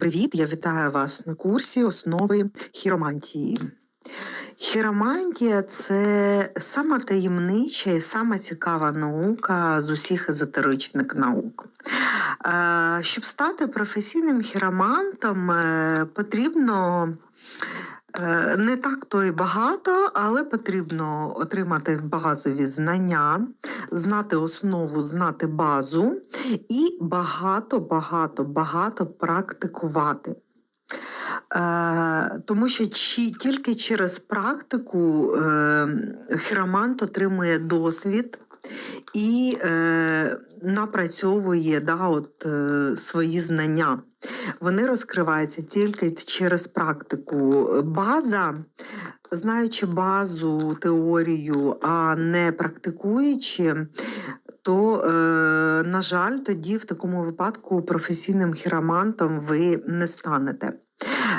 привіт! Я вітаю вас на курсі основи хіромантії. Хіромантія це сама таємнича і сама цікава наука з усіх езотеричних наук. Щоб стати професійним хіромантом, е, потрібно не так то й багато, але потрібно отримати базові знання, знати основу, знати базу і багато, багато, багато практикувати. Е, тому що тільки через практику е, хіромант отримує досвід і е, напрацьовує да, от, е, свої знання. Вони розкриваються тільки через практику. База, знаючи базу, теорію, а не практикуючи, то, е, на жаль, тоді в такому випадку професійним хіромантом ви не станете.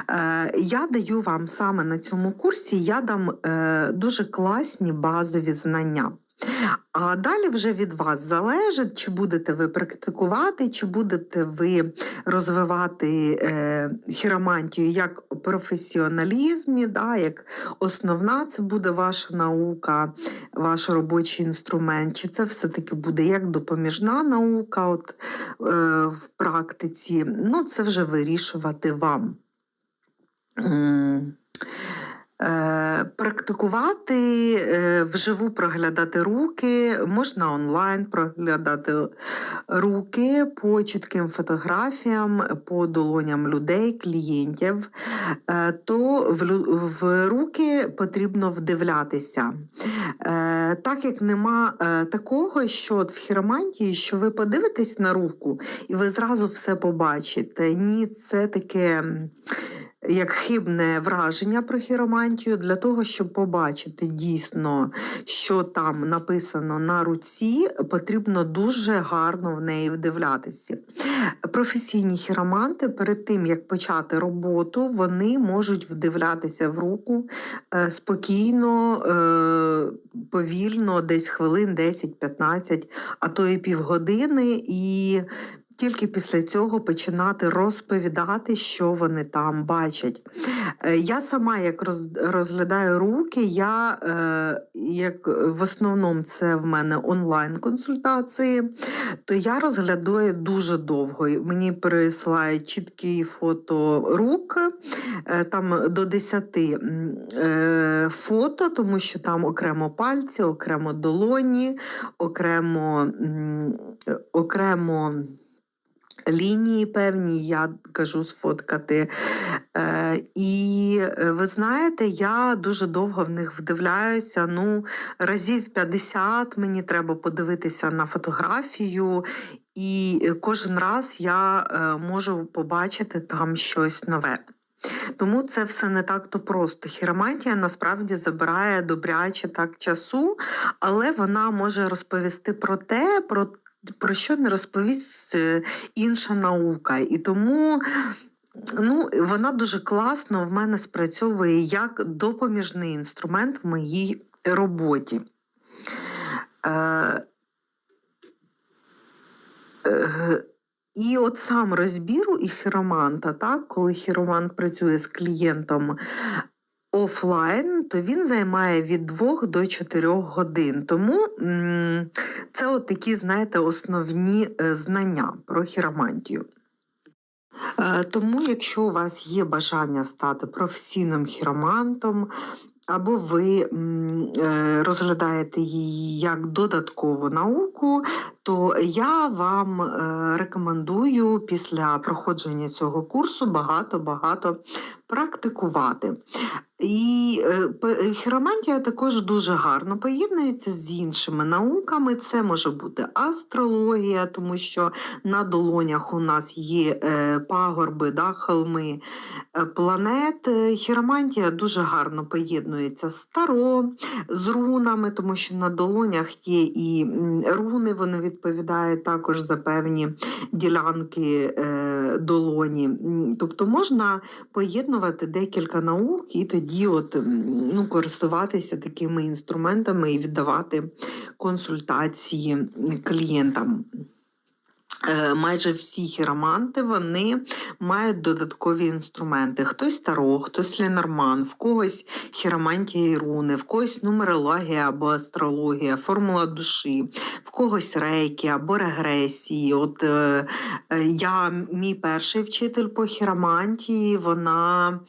Е, Я даю вам саме на цьому курсі я дам е, дуже класні базові знання. А далі вже від вас залежить, чи будете ви практикувати, чи будете ви розвивати е, хіромантію як професіоналізмі, да, як основна це буде ваша наука, ваш робочий інструмент, чи це все-таки буде як допоміжна наука от, е, в практиці. Ну, це вже вирішувати вам. Е, Практикувати е, вживу проглядати руки, можна онлайн проглядати руки по чітким фотографіям, по долоням людей, клієнтів, Е, то в, руки потрібно вдивлятися. Так як нема такого, що от в хіромантії, що ви подивитесь на руку і ви зразу все побачите. Ні, це таке. Як хибне враження про хіромантію для того, щоб побачити дійсно, що там написано на руці, потрібно дуже гарно в неї вдивлятися. Професійні хіроманти перед тим як почати роботу, вони можуть вдивлятися в руку е, спокійно, е, повільно, десь хвилин 10-15, а то і півгодини. І тільки після цього починати розповідати, що вони там бачать. Е, Я сама, як розглядаю руки, я е, як в основному це в мене онлайн-консультації, то я розглядаю дуже довго. Мені пересилають чіткі фото рук, е, там до 10 е, фото, тому що там окремо пальці, окремо долоні, окремо, окремо лінії певні, я кажу сфоткати. Е, і е, ви знаєте, я дуже довго в них вдивляюся. Ну, разів 50 мені треба подивитися на фотографію, і е, кожен раз я е, можу побачити там щось нове. Тому це все не так то просто. Хіромантія насправді забирає добряче так часу, але вона може розповісти про те, про, про що не розповість е, інша наука. І тому ну, вона дуже класно в мене спрацьовує як допоміжний інструмент в моїй роботі. Е, е, і от сам розбір у хіроманта, так, коли хіромант працює з клієнтом офлайн, то він займає від 2 до 4 годин. Тому це от такі, знаєте, основні е, знання про хіромантію. Е, Тому, якщо у вас є бажання стати професійним хіромантом, або ви е, розглядаєте її як додаткову науку, то я вам рекомендую після проходження цього курсу багато-багато практикувати. І е, хіромантія також дуже гарно поєднується з іншими науками. Це може бути астрологія, тому що на долонях у нас є е, пагорби, да, холми е, планет. Е, Хіромантія дуже гарно поєднується з таро, з рунами, тому що на долонях є і руни, вони відповідають також за певні ділянки е, долоні. Тобто можна поєднувати декілька наук і тоді от, ну, користуватися такими інструментами і віддавати консультації клієнтам. Е, Майже всі хіроманти вони мають додаткові інструменти. Хтось таро, хтось лінорман, в когось хіромантія і руни, в когось нумерологія або астрологія, формула душі, в когось рейки або регресії. От е, е, я, мій перший вчитель по хіромантії, вона.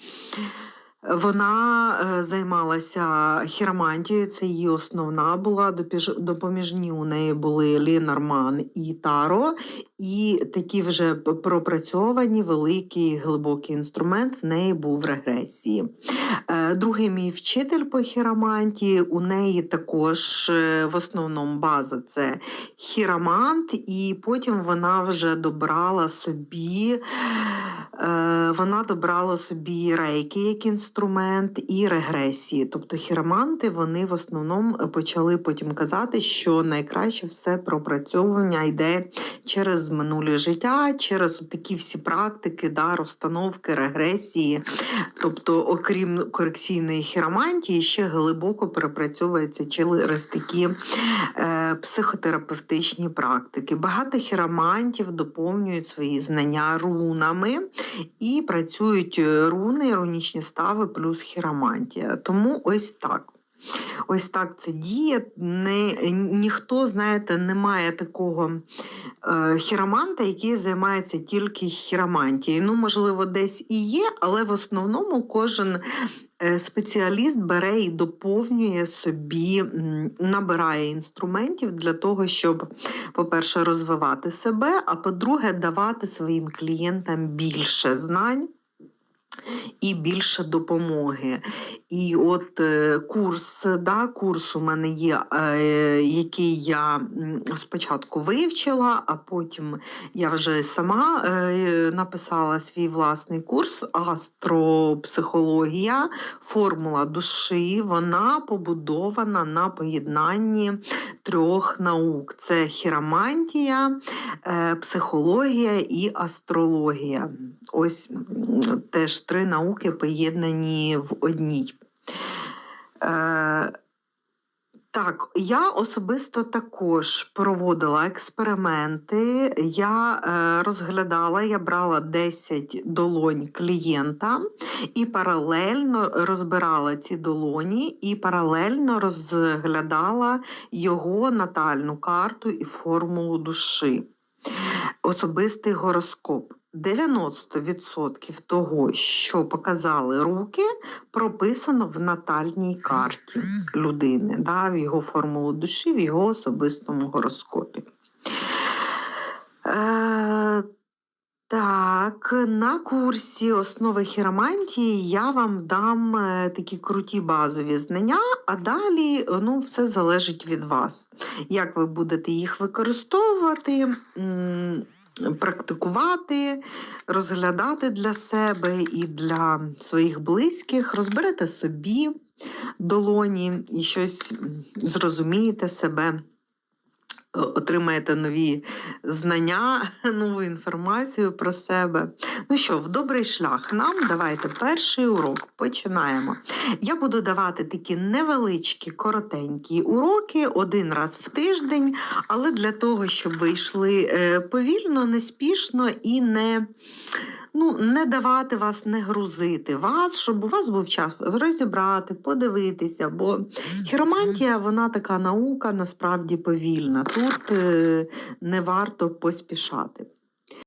Вона е, займалася хіромантією, це її основна була. Допоміжні у неї були Лінорман і Таро, і такі вже пропрацьовані великий глибокий інструмент в неї був регресії. Е, Другий мій вчитель по хіромантії, у неї також е, в основному база це хіромант, і потім вона вже добрала собі. Вона добрала собі рейки як інструмент і регресії. Тобто хіроманти вони в основному почали потім казати, що найкраще все пропрацьовування йде через минуле життя, через такі всі практики, да, розстановки, регресії. Тобто, окрім корекційної хіромантії, ще глибоко пропрацьовується через такі е, психотерапевтичні практики. Багато хіромантів доповнюють свої знання рунами і працюють е, руни, рунічні стави плюс хіромантія. Тому ось так. Ось так це діє. Не, ніхто, знаєте, не має такого е, хіроманта, який займається тільки хіромантією. Ну, можливо, десь і є, але в основному кожен е, спеціаліст бере і доповнює собі, набирає інструментів для того, щоб, по-перше, розвивати себе, а по-друге, давати своїм клієнтам більше знань. І більше допомоги. І от е, курс, да, курс у мене є, е, який я спочатку вивчила, а потім я вже сама е, написала свій власний курс Астропсихологія, формула душі. Вона побудована на поєднанні трьох наук: це хіромантія, психологія і астрологія. Ось м, теж три науки поєднані в одній. Е, так, я особисто також проводила експерименти. Я е, розглядала, я брала 10 долонь клієнта і паралельно розбирала ці долоні, і паралельно розглядала його натальну карту і формулу душі. Особистий гороскоп. 90% того, що показали руки, прописано в натальній карті людини, да, в його формулу душі, в його особистому гороскопі. Е, так, на курсі основи хіромантії я вам дам е, такі круті базові знання, а далі ну, все залежить від вас. Як ви будете їх використовувати, практикувати, розглядати для себе і для своїх близьких, розберете собі долоні і щось зрозумієте себе. Отримаєте нові знання, нову інформацію про себе. Ну що, в добрий шлях нам давайте перший урок. Починаємо. Я буду давати такі невеличкі, коротенькі уроки один раз в тиждень, але для того, щоб ви йшли е, повільно, неспішно і не, ну, не давати вас, не грузити вас, щоб у вас був час розібрати, подивитися. Бо хіромантія, вона така наука, насправді повільна. Тут е, не варто поспішати.